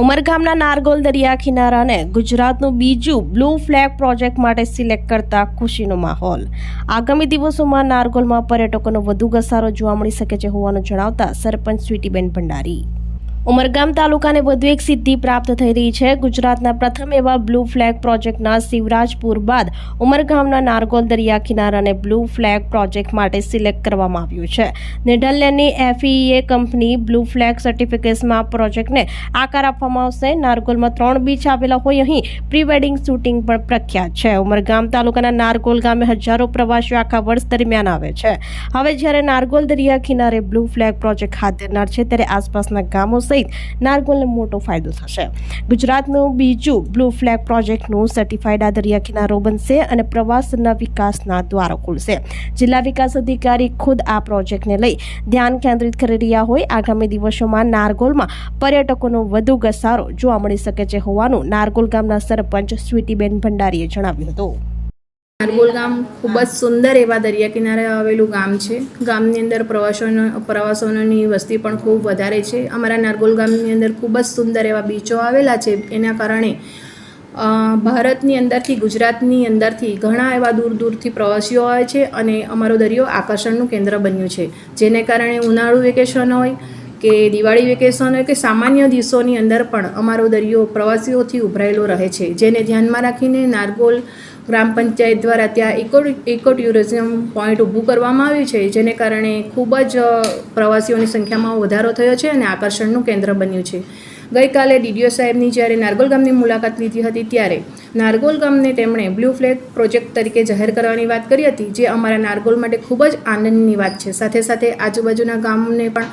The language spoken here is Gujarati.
ઉમરગામના નારગોલ દરિયા કિનારાને ગુજરાતનું બીજું બ્લુ ફ્લેગ પ્રોજેક્ટ માટે સિલેક્ટ કરતા ખુશીનો માહોલ. આગામી દિવસોમાં નારગોલમાં પર્યટકોનો વધુ ઘસારો જોવા મળી શકે છે હોવાનું જણાવતા સરપંચ સ્વીટીબેન ભંડારી. ઉમરગામ તાલુકાને વધુ એક સિદ્ધિ પ્રાપ્ત થઈ રહી છે. ગુજરાતના પ્રથમ એવા બ્લુ ફ્લેગ પ્રોજેક્ટના શિવરાજપુર બાદ ઉમરગામના નારગોલ દરિયા કિનારાને બ્લુ ફ્લેગ પ્રોજેક્ટ માટે સિલેક્ટ કરવામાં આવ્યું છે. નેધરલેન્ડની એફઈએ કંપની બ્લુ ફ્લેગ સર્ટિફિકેટ્સમાં પ્રોજેક્ટને આકાર આપવામાં આવશે. નારગોલમાં ત્રણ બીચ આવેલા હોય અહીં પ્રી વેડિંગ શૂટિંગ પણ પ્રખ્યાત છે. ઉમરગામ તાલુકાના નારગોલ ગામે હજારો પ્રવાસીઓ આખા વર્ષ દરમિયાન આવે છે. હવે જ્યારે નારગોલ દરિયા કિનારે બ્લુ ફ્લેગ પ્રોજેક્ટ હાથ ધરનાર છે, ત્યારે આસપાસના ગામો સહિત નારગોલને મોટો ફાયદો થશે. ગુજરાતનું બીજું બ્લુ ફ્લેગ પ્રોજેક્ટનું સર્ટિફાઈડ આ દરિયા કિનારો બનશે અને પ્રવાસના વિકાસના દ્વારો ખુલશે. જિલ્લા વિકાસ અધિકારી ખુદ આ પ્રોજેક્ટને લઈ ધ્યાન કેન્દ્રિત કરી રહ્યા હોય. આગામી દિવસોમાં નારગોલમાં પર્યટકોનો વધુ ઘસારો જોવા મળી શકે છે હોવાનું નારગોલ ગામના સરપંચ સ્વીટીબેન ભંડારીએ જણાવ્યું હતું. નારગોલ ગામ ખૂબ જ સુંદર એવા દરિયા કિનારે આવેલું ગામ છે. ગામની અંદર પ્રવાસોનો પ્રવાસોની વસ્તી પણ ખૂબ વધારે છે. અમારા નારગોલ ગામની અંદર ખૂબ જ સુંદર એવા બીચો આવેલા છે. એના કારણે ભારતની અંદરથી ગુજરાતની અંદરથી ઘણા એવા દૂર દૂરથી પ્રવાસીઓ આવે છે અને અમારો દરિયો આકર્ષણનું કેન્દ્ર બન્યું છે. જેને કારણે ઉનાળુ વેકેશન હોય કે દિવાળી વેકેશન કે સામાન્ય દિવસોની અંદર પણ અમારો દરિયો પ્રવાસીઓથી ઉભરાયેલો રહે છે. જેને ધ્યાનમાં રાખીને નારગોલ ગ્રામ પંચાયત દ્વારા ત્યાં ઇકો ઇકો ટુરિઝમ પોઈન્ટ ઊભું કરવામાં આવ્યું છે, જેને કારણે ખૂબ જ પ્રવાસીઓની સંખ્યામાં વધારો થયો છે અને આકર્ષણનું કેન્દ્ર બન્યું છે. ગઈકાલે ડીડીઓ સાહેબની જ્યારે નારગોલ ગામની મુલાકાત લીધી હતી ત્યારે નારગોલ ગામને તેમણે બ્લુ ફ્લેગ પ્રોજેક્ટ તરીકે જાહેર કરવાની વાત કરી હતી, જે અમારા નારગોલ માટે ખૂબ જ આનંદની વાત છે. સાથે સાથે આજુબાજુના ગામને પણ